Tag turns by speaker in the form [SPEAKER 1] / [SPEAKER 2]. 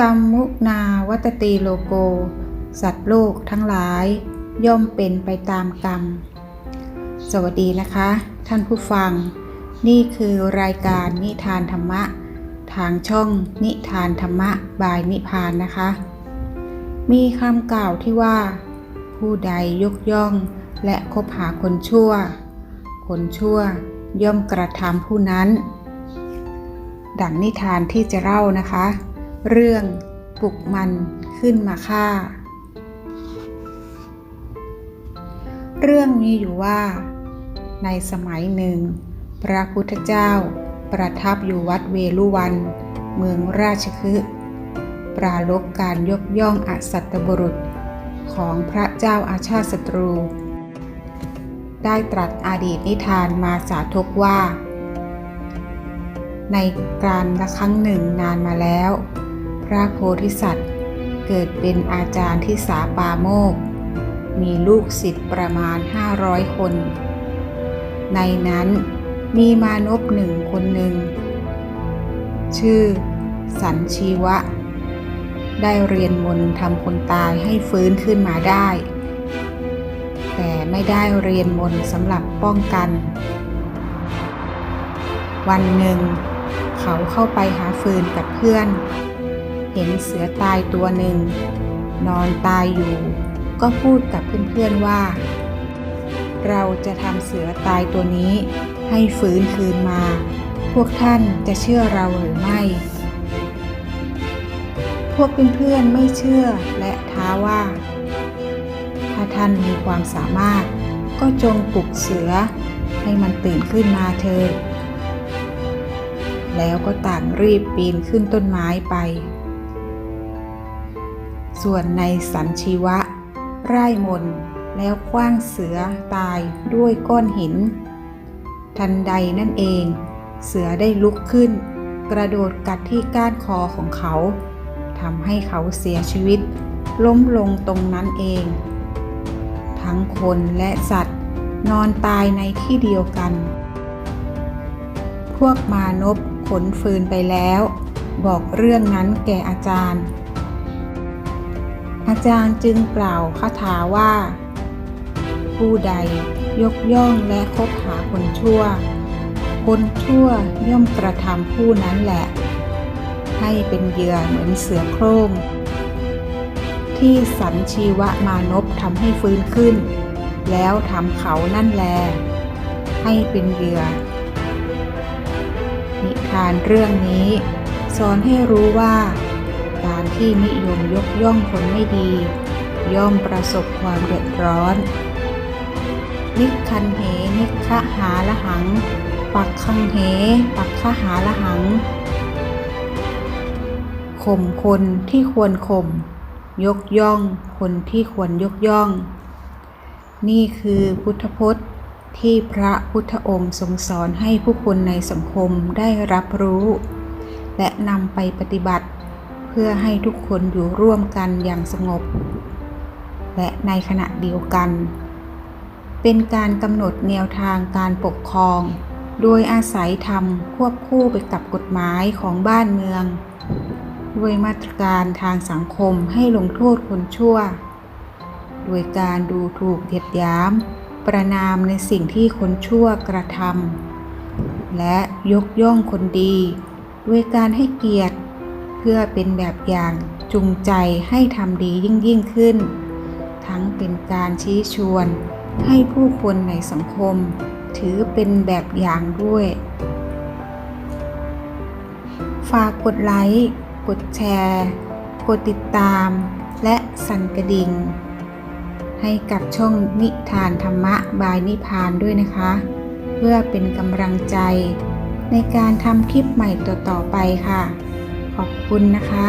[SPEAKER 1] กรรมมุนาวัตตีโลโก สัตว์โลกทั้งหลาย ย่อมเป็นไปตามกรรม สวัสดีนะคะ ท่านผู้ฟัง นี่คือรายการนิทานธรรมะ ทางช่องนิทานธรรมะบายนิพานนะคะ มีคำกล่าวที่ว่า ผู้ใดยกย่องและคบหาคนชั่ว คนชั่วย่อมกระทำผู้นั้น ดังนิทานที่จะเล่านะคะ เรื่องปลุกมันขึ้นมาฆ่า เรื่องมีอยู่ว่า ในสมัยหนึ่ง พระพุทธเจ้าประทับอยู่วัดเวลุวัน เมืองราชคฤห์ปราลบการยกย่องอสัตบุรุษของพระเจ้าอาชาติศัตรู ได้ตรัสอดีตนิทานมาสาธกว่า ในการละครั้งหนึ่งนานมาแล้ว ระโพธิสัตว์ เกิดเป็นอาจารย์ที่สาปาโมก มีลูกศิษย์ประมาณ 500 คน ในนั้นมีมานพหนึ่งคนหนึ่ง ชื่อ สันชีวะ ได้เรียนมนต์ทำคนตายให้ฟื้นขึ้นมาได้ แต่ไม่ได้เรียนมนต์สำหรับป้องกัน วันหนึ่งเขาเข้าไปหาฟืนกับเพื่อน เห็นเสือตายตัวหนึ่ง นอนตายอยู่ ก็พูดกับเพื่อนๆว่า เราจะทำเสือตายตัวนี้ ให้ฟื้นคืนมา พวกท่านจะเชื่อเราหรือไม่ พวกเพื่อนๆไม่เชื่อและท้าว่า ถ้าท่านมีความสามารถ ก็จงปลุกเสือ ให้มันตื่นขึ้นมาเถิดแล้วก็ต่างรีบปีนขึ้นต้นไม้ไป ส่วนในสันชีวะ ไร่มนแล้วคว้างเสือตายด้วยก้อนหิน ทันใดนั่นเอง เสือได้ลุกขึ้น กระโดดกัดที่ก้านคอของเขาทำให้เขาเสียชีวิต ล้มลงตรงนั้นเอง ทั้งคนและสัตว์นอนตายในที่เดียวกัน พวกมานพขนฟืนไปแล้ว บอกเรื่องนั้นแก่อาจารย์ อาจารย์จึงกล่าวคาถาว่า ผู้ใดยกย่องและคบหาคนชั่ว คนชั่วย่อมกระทำผู้นั้นแหละ ให้เป็นเหยื่อเหมือนเสือโคร่งที่สันชีวะมานพทำให้ฟื้นขึ้น แล้วทำเขานั่นแล ให้เป็นเหยื่อ นิทานเรื่องนี้ สอนให้รู้ว่า การที่นิยมยกย่องคนไม่ดี ย่อมประสบความเดือดร้อน นิคันเห นิคะหาละหัง ปักคังเห ปักขหาละหัง ข่มคนที่ควรข่ม ยกย่องคนที่ควรยกย่อง นี่คือพุทธพจน์ที่พระพุทธองค์ทรงสอนให้ผู้คนในสังคมได้รับรู้ และนำไปปฏิบัติ เพื่อให้ทุกคนอยู่ร่วมกันอย่างสงบ และในขณะเดียวกัน เป็นการกำหนดแนวทางการปกครอง โดยอาศัยธรรมควบคู่ไปกับกฎหมายของบ้านเมืองด้วยมาตรการทางสังคมให้ลงโทษคนชั่ว โดยการดูถูกเหยียดหยาม ประนามในสิ่งที่คนชั่วกระทำและยกย่องคนดี ด้วยการให้เกียรติ เพื่อเป็นแบบอย่างจูงใจให้ทำดียิ่งยิ่งขึ้น ทั้งเป็นการชี้ชวนให้ผู้คนในสังคม ถือเป็นแบบอย่างด้วย ฝากกดไลค์ กดแชร์ กดติดตาม และสั่นกระดิ่ง ให้กับช่องนิทานธรรมะบายนิพานด้วยนะคะ เพื่อเป็นกำลังใจในการทำคลิปใหม่ต่อๆไปค่ะ ขอบคุณนะคะ